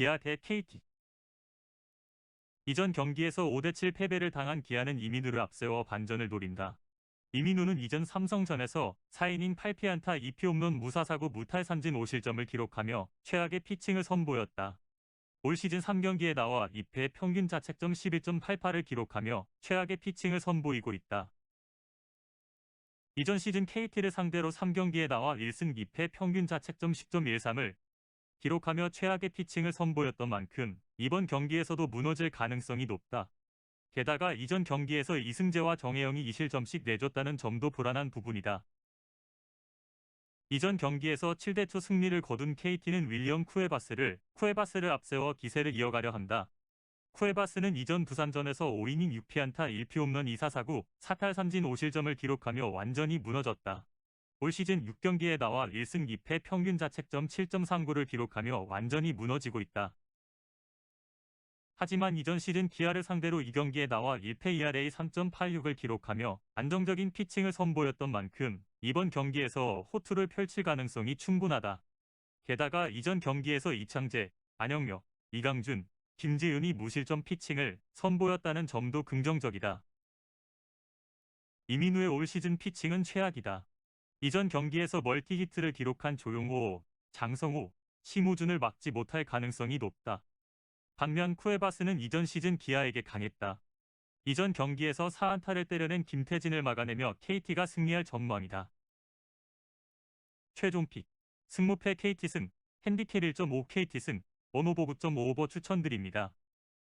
기아 대 KT 이전 경기에서 5대7 패배를 당한 기아는 이민우를 앞세워 반전을 노린다. 이민우는 이전 삼성전에서 4이닝 8피 안타 2피 홈런 무사사구 무탈 삼진 5실점을 기록하며 최악의 피칭을 선보였다. 올 시즌 3경기에 나와 2패 평균 자책점 11.88을 기록하며 최악의 피칭을 선보이고 있다. 이전 시즌 KT를 상대로 3경기에 나와 1승 2패 평균 자책점 10.13을 기록하며 최악의 피칭을 선보였던 만큼 이번 경기에서도 무너질 가능성이 높다. 게다가 이전 경기에서 이승재와 정혜영이 2실점씩 내줬다는 점도 불안한 부분이다. 이전 경기에서 7대2 승리를 거둔 KT는 윌리엄 쿠에바스를 쿠에바스를 앞세워 기세를 이어가려 한다. 쿠에바스는 이전 두산전에서 5이닝 6피안타 1피 홈런 2사사구 4탈삼진 5실점을 기록하며 완전히 무너졌다. 올 시즌 6경기에 나와 1승 2패 평균 자책점 7.39를 기록하며 완전히 무너지고 있다. 하지만 이전 시즌 기아를 상대로 2경기에 나와 1패 ERA 3.86을 기록하며 안정적인 피칭을 선보였던 만큼 이번 경기에서 호투를 펼칠 가능성이 충분하다. 게다가 이전 경기에서 이창재, 안영혁, 이강준, 김지윤이 무실점 피칭을 선보였다는 점도 긍정적이다. 이민우의 올 시즌 피칭은 최악이다. 이전 경기에서 멀티히트를 기록한 조용호, 장성우, 심우준을 막지 못할 가능성이 높다. 반면 쿠에바스는 이전 시즌 기아에게 강했다. 이전 경기에서 4안타를 때려낸 김태진을 막아내며 KT가 승리할 전망이다. 최종 픽 승무패 KT승 핸디캡 1.5 KT승 원오보 9.55버 추천드립니다.